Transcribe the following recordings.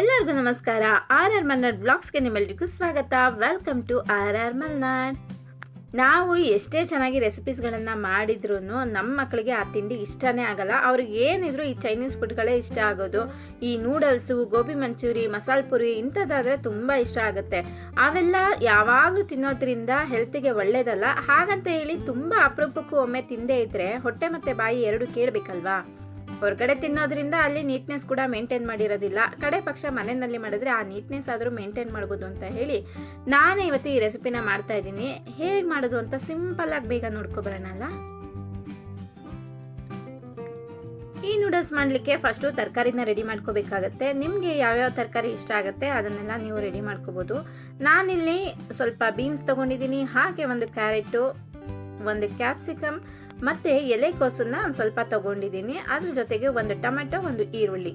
ಎಲ್ಲರಿಗೂ ನಮಸ್ಕಾರ. R R Malnad ಬ್ಲಾಗ್ಸ್ಗೆ ನಿಮ್ಮೆಲ್ರಿಗೂ ಸ್ವಾಗತ. Welcome to R R Malnad. ನಾವು ಎಷ್ಟೇ ಚೆನ್ನಾಗಿ ರೆಸಿಪೀಸ್ಗಳನ್ನು ಮಾಡಿದ್ರೂ ನಮ್ಮ ಮಕ್ಕಳಿಗೆ ಆ ತಿಂಡಿ ಇಷ್ಟನೇ ಆಗಲ್ಲ. ಅವ್ರಿಗೆ ಏನಿದ್ರು ಈ ಚೈನೀಸ್ ಫುಡ್ಗಳೇ ಇಷ್ಟ ಆಗೋದು. ಈ ನೂಡಲ್ಸು, ಗೋಬಿ ಮಂಚೂರಿ, ಮಸಾಲೆ ಪುರಿ ಇಂಥದ್ದಾದರೆ ತುಂಬ ಇಷ್ಟ ಆಗುತ್ತೆ. ಅವೆಲ್ಲ ಯಾವಾಗಲೂ ತಿನ್ನೋದ್ರಿಂದ ಹೆಲ್ತಿಗೆ ಒಳ್ಳೇದಲ್ಲ. ಹಾಗಂತ ಹೇಳಿ ತುಂಬ ಅಪರೂಪಕ್ಕೂ ಒಮ್ಮೆ ತಿಂದೇ ಇದ್ರೆ ಹೊಟ್ಟೆ ಮತ್ತು ಬಾಯಿ ಎರಡು ಕೇಳಬೇಕಲ್ವಾ? ಹೊರಗಡೆ ತಿನ್ನೋದ್ರಿಂದ ಅಲ್ಲಿ ನೀಟ್ನೆಸ್ ಕೂಡ ಮೇಂಟೈನ್ ಮಾಡಿರೋದಿಲ್ಲ. ಕಡೆ ಪಕ್ಷ ಮನೆಯಲ್ಲಿ ಮಾಡಿದ್ರೆ ಆ ನೀಟ್ನೆಸ್ ಆದರೂ ಮೇಂಟೈನ್ ಮಾಡ್ಬೋದು ಅಂತ ಹೇಳಿ ನಾನು ಇವತ್ತು ಈ ರೆಸಿಪಿನ ಮಾಡ್ತಾ ಇದ್ದೀನಿ. ಹೇಗೆ ಮಾಡೋದು ಅಂತ ಸಿಂಪಲ್ ಆಗಿ ಬೇಗ ನೋಡ್ಕೊಬರೋಣ ಅಲ್ಲ? ಈ ನೂಡಲ್ಸ್ ಮಾಡಲಿಕ್ಕೆ ಫಸ್ಟು ತರಕಾರಿನ ರೆಡಿ ಮಾಡ್ಕೋಬೇಕಾಗತ್ತೆ. ನಿಮಗೆ ಯಾವ್ಯಾವ ತರಕಾರಿ ಇಷ್ಟ ಆಗುತ್ತೆ ಅದನ್ನೆಲ್ಲ ನೀವು ರೆಡಿ ಮಾಡ್ಕೋಬೋದು. ನಾನಿಲ್ಲಿ ಸ್ವಲ್ಪ ಬೀನ್ಸ್ ತೊಗೊಂಡಿದ್ದೀನಿ. ಹಾಗೆ ಒಂದು ಕ್ಯಾರೆಟು ಒಂದು ಕ್ಯಾಪ್ಸಿಕಮ್ ಮತ್ತು ಎಲೆಕೋಸನ್ನ ಒಂದು ಸ್ವಲ್ಪ ತಗೊಂಡಿದ್ದೀನಿ. ಅದ್ರ ಜೊತೆಗೆ ಒಂದು ಟೊಮೆಟೊ, ಒಂದು ಈರುಳ್ಳಿ.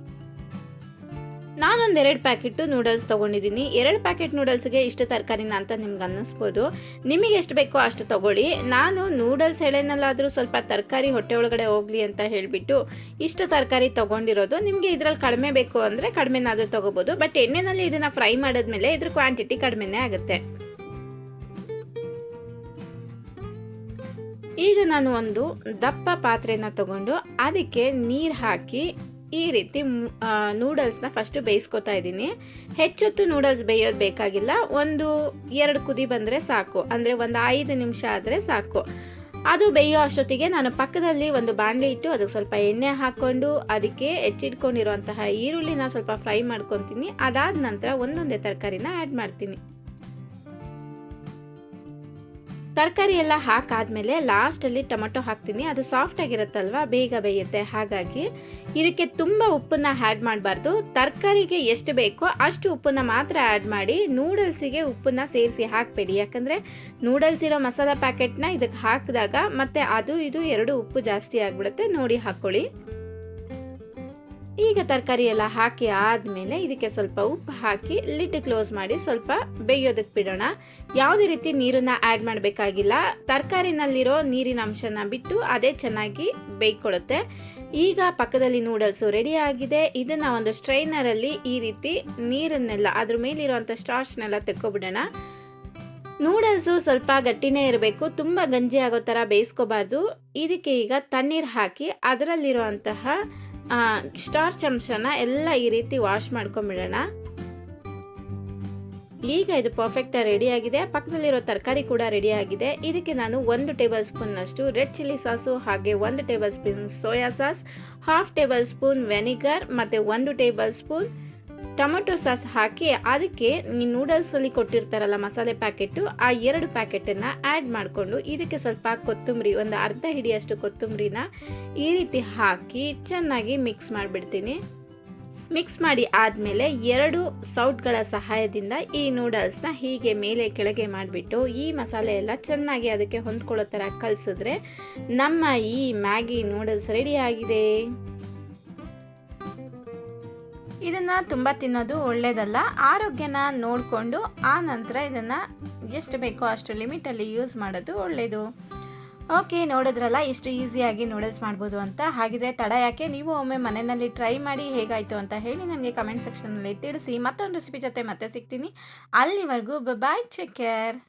ನಾನೊಂದು ಎರಡು ಪ್ಯಾಕೆಟು ನೂಡಲ್ಸ್ ತೊಗೊಂಡಿದ್ದೀನಿ. ಎರಡು ಪ್ಯಾಕೆಟ್ ನೂಡಲ್ಸ್ಗೆ ಇಷ್ಟು ತರಕಾರಿನ ಅಂತ ನಿಮ್ಗೆ ಅನ್ನಿಸ್ಬೋದು. ನಿಮಗೆ ಎಷ್ಟು ಬೇಕೋ ಅಷ್ಟು ತೊಗೊಳ್ಳಿ. ನಾನು ನೂಡಲ್ಸ್ ಎಳೆನಲ್ಲಾದರೂ ಸ್ವಲ್ಪ ತರಕಾರಿ ಹೊಟ್ಟೆ ಒಳಗಡೆ ಹೋಗಲಿ ಅಂತ ಹೇಳಿಬಿಟ್ಟು ಇಷ್ಟು ತರಕಾರಿ ತೊಗೊಂಡಿರೋದು. ನಿಮಗೆ ಇದರಲ್ಲಿ ಕಡಿಮೆ ಬೇಕು ಅಂದರೆ ಕಡಿಮೆನಾದರೂ ತೊಗೋಬೋದು. ಬಟ್ ಎಣ್ಣೆನಲ್ಲಿ ಇದನ್ನು ಫ್ರೈ ಮಾಡಿದ್ಮೇಲೆ ಇದ್ರ ಕ್ವಾಂಟಿಟಿ ಕಡಿಮೆನೇ ಆಗುತ್ತೆ. ಈಗ ನಾನು ಒಂದು ದಪ್ಪ ಪಾತ್ರೆನ ತಗೊಂಡು ಅದಕ್ಕೆ ನೀರು ಹಾಕಿ ಈ ರೀತಿ ನೂಡಲ್ಸ್ನ ಫಸ್ಟು ಬೇಯಿಸ್ಕೊತಾ ಇದ್ದೀನಿ. ಹೆಚ್ಚೊತ್ತು ನೂಡಲ್ಸ್ ಬೇಯೋದು ಬೇಕಾಗಿಲ್ಲ. ಒಂದು ಎರಡು ಕುದಿ ಬಂದರೆ ಸಾಕು. ಅಂದರೆ ಒಂದು ಐದು ನಿಮಿಷ ಆದರೆ ಸಾಕು. ಅದು ಬೇಯೋ ಅಷ್ಟೊತ್ತಿಗೆ ನಾನು ಪಕ್ಕದಲ್ಲಿ ಒಂದು ಬಾಣಲೆ ಇಟ್ಟು ಅದಕ್ಕೆ ಸ್ವಲ್ಪ ಎಣ್ಣೆ ಹಾಕ್ಕೊಂಡು ಅದಕ್ಕೆ ಹೆಚ್ಚಿಟ್ಕೊಂಡಿರುವಂತಹ ಈರುಳ್ಳಿನ ಸ್ವಲ್ಪ ಫ್ರೈ ಮಾಡ್ಕೊತೀನಿ. ಅದಾದ ನಂತರ ಒಂದೊಂದೇ ತರಕಾರಿನ ಆ್ಯಡ್ ಮಾಡ್ತೀನಿ. ತರಕಾರಿ ಎಲ್ಲ ಹಾಕಾದ್ಮೇಲೆ ಲಾಸ್ಟಲ್ಲಿ ಟೊಮೆಟೊ ಹಾಕ್ತೀನಿ. ಅದು ಸಾಫ್ಟ್ ಆಗಿರುತ್ತಲ್ವ? ಬೇಗ ಬೇಯುತ್ತೆ. ಹಾಗಾಗಿ ಇದಕ್ಕೆ ತುಂಬ ಉಪ್ಪನ್ನ ಆ್ಯಡ್ ಮಾಡಬಾರ್ದು. ತರಕಾರಿಗೆ ಎಷ್ಟು ಬೇಕೋ ಅಷ್ಟು ಉಪ್ಪನ್ನ ಮಾತ್ರ ಆ್ಯಡ್ ಮಾಡಿ ನೂಡಲ್ಸಿಗೆ ಉಪ್ಪನ್ನ ಸೇರಿಸಿ ಹಾಕಬೇಡಿ. ಯಾಕಂದರೆ ನೂಡಲ್ಸ್ ಇರೋ ಮಸಾಲ ಪ್ಯಾಕೆಟ್ನ ಇದಕ್ಕೆ ಹಾಕಿದಾಗ ಮತ್ತೆ ಅದು ಇದು ಎರಡು ಉಪ್ಪು ಜಾಸ್ತಿ ಆಗಿಬಿಡುತ್ತೆ. ನೋಡಿ ಹಾಕ್ಕೊಳ್ಳಿ ಈಗ ತರಕಾರಿ ಎಲ್ಲ ಹಾಕಿ ಆದಮೇಲೆ ಇದಕ್ಕೆ ಸ್ವಲ್ಪ ಉಪ್ಪು ಹಾಕಿ ಲಿಡ್ ಕ್ಲೋಸ್ ಮಾಡಿ ಸ್ವಲ್ಪ ಬೇಯೋದಕ್ಕೆ ಬಿಡೋಣ. ಯಾವುದೇ ರೀತಿ ನೀರನ್ನು ಆ್ಯಡ್ ಮಾಡಬೇಕಾಗಿಲ್ಲ. ತರಕಾರಿನಲ್ಲಿರೋ ನೀರಿನ ಅಂಶನ ಬಿಟ್ಟು ಅದೇ ಚೆನ್ನಾಗಿ ಬೇಯ್ಕೊಳ್ಳುತ್ತೆ. ಈಗ ಪಕ್ಕದಲ್ಲಿ ನೂಡಲ್ಸು ರೆಡಿ ಆಗಿದೆ. ಇದನ್ನು ಒಂದು ಸ್ಟ್ರೈನರಲ್ಲಿ ಈ ರೀತಿ ನೀರನ್ನೆಲ್ಲ ಅದ್ರ ಮೇಲಿರುವಂಥ ಸ್ಟಾರ್ಚ್ನೆಲ್ಲ ತೆಕ್ಕೊಬಿಡೋಣ. ನೂಡಲ್ಸು ಸ್ವಲ್ಪ ಗಟ್ಟಿನೇ ಇರಬೇಕು. ತುಂಬ ಗಂಜಿ ಆಗೋ ಥರ ಬೇಯಿಸ್ಕೋಬಾರ್ದು. ಇದಕ್ಕೆ ಈಗ ತಣ್ಣೀರು ಹಾಕಿ ಅದರಲ್ಲಿರುವಂತಹ ಸ್ಟಾರ್ಚ್ ಚಮಚನ ಎಲ್ಲ ಈ ರೀತಿ ವಾಶ್ ಮಾಡ್ಕೊಂಬಿಡೋಣ ಈಗ ಇದು ಪರ್ಫೆಕ್ಟಾಗಿ ರೆಡಿಯಾಗಿದೆ ಪಕ್ಕದಲ್ಲಿರೋ ತರಕಾರಿ ಕೂಡ ರೆಡಿಯಾಗಿದೆ ಇದಕ್ಕೆ ನಾನು ಒಂದು ಟೇಬಲ್ ಸ್ಪೂನ್ನಷ್ಟು ರೆಡ್ ಚಿಲ್ಲಿ ಸಾಸು ಹಾಗೆ ಒಂದು tablespoon soya sauce half tablespoon vinegar ಮತ್ತು ಒಂದು ಟೇಬಲ್ ಸ್ಪೂನ್ ಟೊಮೆಟೊ ಸಾಸ್ ಹಾಕಿ ಅದಕ್ಕೆ ನೂಡಲ್ಸಲ್ಲಿ ಕೊಟ್ಟಿರ್ತಾರಲ್ಲ ಮಸಾಲೆ ಪ್ಯಾಕೆಟು, ಆ ಎರಡು ಪ್ಯಾಕೆಟನ್ನು ಆ್ಯಡ್ ಮಾಡಿಕೊಂಡು ಇದಕ್ಕೆ ಸ್ವಲ್ಪ ಕೊತ್ತಂಬರಿ, ಒಂದು ಅರ್ಧ ಹಿಡಿಯಷ್ಟು ಕೊತ್ತಂಬರಿನ ಈ ರೀತಿ ಹಾಕಿ ಚೆನ್ನಾಗಿ ಮಿಕ್ಸ್ ಮಾಡಿಬಿಡ್ತೀನಿ. ಮಿಕ್ಸ್ ಮಾಡಿ ಆದಮೇಲೆ ಎರಡು ಸೌಟ್ಗಳ ಸಹಾಯದಿಂದ ಈ ನೂಡಲ್ಸ್ನ ಹೀಗೆ ಮೇಲೆ ಕೆಳಗೆ ಮಾಡಿಬಿಟ್ಟು ಈ ಮಸಾಲೆ ಎಲ್ಲ ಚೆನ್ನಾಗಿ ಅದಕ್ಕೆ ಹೊಂದ್ಕೊಳ್ಳೋ ಥರ ಕಲಿಸಿದ್ರೆ ನಮ್ಮ ಈ ಮ್ಯಾಗಿ ನೂಡಲ್ಸ್ ರೆಡಿ ಆಗಿದೆ. ಇದನ್ನು ತುಂಬ ತಿನ್ನೋದು ಒಳ್ಳೆಯದಲ್ಲ ಆರೋಗ್ಯನ ನೋಡಿಕೊಂಡು ಆ ನಂತರ ಇದನ್ನು ಎಷ್ಟು ಬೇಕೋ ಅಷ್ಟು ಲಿಮಿಟಲ್ಲಿ ಯೂಸ್ ಮಾಡೋದು ಒಳ್ಳೆಯದು ಓಕೆ ನೋಡಿದ್ರಲ್ಲ ಎಷ್ಟು ಈಸಿಯಾಗಿ ನೂಡಲ್ಸ್ ಮಾಡ್ಬೋದು ಅಂತ. ಹಾಗಿದ್ರೆ ತಡ ಯಾಕೆ? ನೀವು ಒಮ್ಮೆ ಮನೆಯಲ್ಲಿ ಟ್ರೈ ಮಾಡಿ ಹೇಗಾಯಿತು ಅಂತ ಹೇಳಿ ನನಗೆ ಕಮೆಂಟ್ ಸೆಕ್ಷನಲ್ಲಿ ತಿಳಿಸಿ. ಮತ್ತೊಂದು ರೆಸಿಪಿ ಜೊತೆ ಮತ್ತೆ ಸಿಗ್ತೀನಿ. ಅಲ್ಲಿವರೆಗೂ ಬಾಯ್ ಕೇರ್